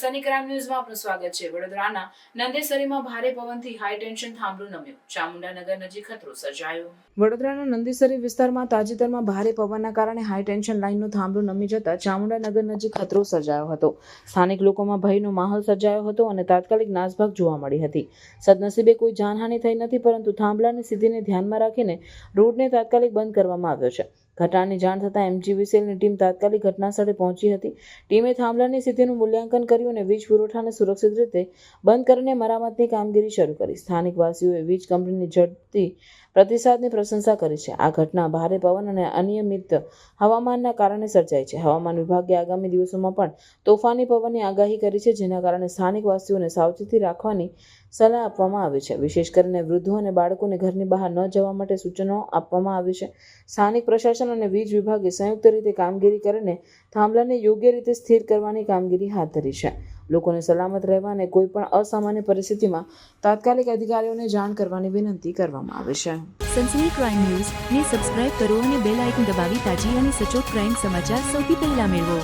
Sunny crime ન્યૂઝમાં આપનું સ્વાગત છે. વડોદરાના નંદેસરીમાં ભારે પવનથી હાઈ ટેન્શન થાંભલું નમ્યું. ચામુંડાનગર નજીક ખતરો સર્જાયો. વડોદરાના નંદેસરી વિસ્તારમાં તાજેતરમાં ભારે પવનના કારણે હાઈ ટેન્શન લાઇનનું થાંભલું નમી જતા ચામુંડાનગર નજીક ખતરો સર્જાયો હતો. સ્થાનિક લોકોમાં ભયનો માહોલ સર્જાયો હતો અને તાત્કાલિક નાસભાગ જોવા મળી હતી. સદનસીબે કોઈ જાનહાનિ થઈ નથી, પરંતુ થાંભલાની સ્થિતિને ધ્યાનમાં રાખીને રોડને તાત્કાલિક બંધ કરવામાં આવ્યો છે. ઘટનાની જાણ થતાં એમજીવીસીએલની ટીમ તાત્કાલિક ઘટના સ્થળે પહોંચી હતી. ટીમે થાંભલાની સ્થિતિનું મૂલ્યાંકન કર્યું અને વીજ પુરવઠાને સુરક્ષિત રીતે બંધ કરીને મરામતની કામગીરી શરૂ કરી. સ્થાનિક વાસીઓએ વીજ કંપનીની ઝડપી પ્રતિસાદની પ્રશંસા કરી છે. આ ઘટના ભારે પવન અને અનિયમિત હવામાનના કારણે સર્જાઈ છે. હવામાન વિભાગે આગામી દિવસોમાં પણ તોફાની પવનની આગાહી કરી છે, જેના કારણે સ્થાનિક વાસીઓને સાવચેતી રાખવાની સલાહ આપવામાં આવી છે. વિશેષ કરીને વૃદ્ધો અને બાળકોને ઘરની બહાર ન જવા માટે સૂચનો આપવામાં આવી છે. સ્થાનિક પ્રશાસન અને વીજ વિભાગે સંયુક્ત રીતે કામગીરી કરીને થાંભલાને યોગ્ય રીતે સ્થિર કરવાની કામગીરી હાથ ધરી છે. લોકોને સલામત રહેવા અને કોઈ પણ અસામાન્ય પરિસ્થિતિમાં તાત્કાલિક અધિકારીઓને જાણ કરવાની વિનંતી કરવામાં આવે છે. સનસની ક્રાઇમ ન્યૂઝ ને સબસ્ક્રાઇબ કરો અને બેલ આઇકન દબાવી તાજી અને સચોટ ક્રાઇમ સમાચાર સૌથી પહેલા મેળવો.